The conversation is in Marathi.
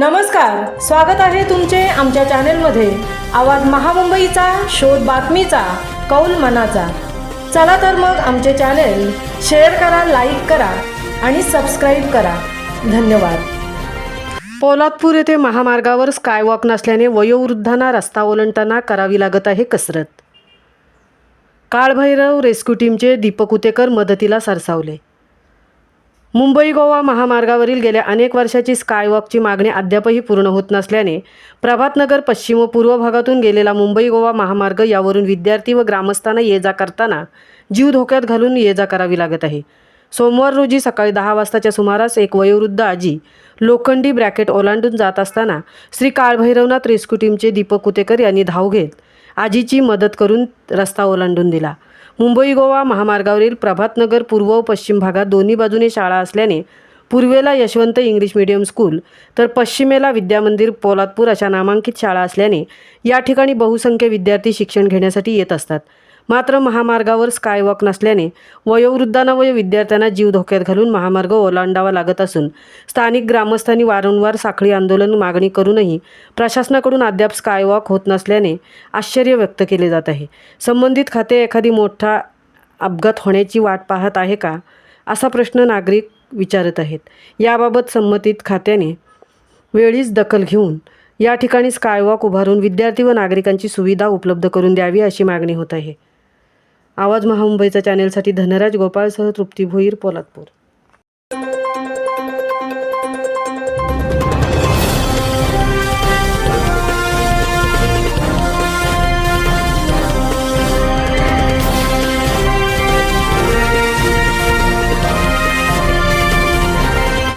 नमस्कार स्वागत आहे तुमचे आमच्या चॅनेलमध्ये. आवाज महामुंबईचा शोध बातमीचा कौल मनाचा. चला तर मग आमचे चॅनेल शेअर करा लाईक करा आणि सबस्क्राईब करा. धन्यवाद. पोलादपूर येथे महामार्गावर स्कायवॉक नसल्याने वयोवृद्धांना रस्ता ओलांडताना करावी लागत आहे कसरत. काळभैरव रेस्क्यू टीमचे दीपक उतेकर मदतीला सरसावले. मुंबई गोवा महामार्गावरील गेल्या अनेक वर्षाची स्कायवॉकची मागणी अद्यापही पूर्ण होत नसल्याने प्रभातनगर पश्चिम व पूर्व भागातून गेलेला मुंबई गोवा महामार्ग यावरून विद्यार्थी व ग्रामस्थांना ये जा करताना जीव धोक्यात घालून ये जा करावी लागत आहे. सोमवार रोजी सकाळी दहा वाजताच्या सुमारास एक वयोवृद्ध आजी लोखंडी ब्रॅकेट ओलांडून जात असताना श्री काळभैरवनाथ रेस्क्यू टीमचे दीपक कुतेकर यांनी धाव घेत आजीची मदत करून रस्ता ओलांडून दिला. मुंबई गोवा महामार्गावरील प्रभातनगर पूर्व व पश्चिम भागात दोन्ही बाजूने शाळा असल्याने पूर्वेला यशवंत इंग्लिश मिडियम स्कूल तर पश्चिमेला विद्यामंदिर पोलादपूर अशा नामांकित शाळा असल्याने या ठिकाणी बहुसंख्य विद्यार्थी शिक्षण घेण्यासाठी येत असतात. मात्र महामार्गावर स्कायवॉक नसल्याने वयोवृद्धांना व विद्यार्थ्यांना जीव धोक्यात घालून महामार्ग ओलांडावा लागत असून स्थानिक ग्रामस्थांनी वारंवार साखळी आंदोलन मागणी करूनही प्रशासनाकडून अद्याप स्कायवॉक होत नसल्याने आश्चर्य व्यक्त केले जात आहे. संबंधित खाते एखादी मोठा अपघात होण्याची वाट पाहत आहे का? असा प्रश्न नागरिक विचारत आहेत. याबाबत संबंधित खात्याने वेळीच दखल घेऊन या ठिकाणी स्कायवॉक उभारून विद्यार्थी व नागरिकांची सुविधा उपलब्ध करून द्यावी अशी मागणी होत आहे. आवाज महामुंबईचा चॅनेलसाठी धनराज गोपाळसह तृप्ती भोईर पोलादपूर.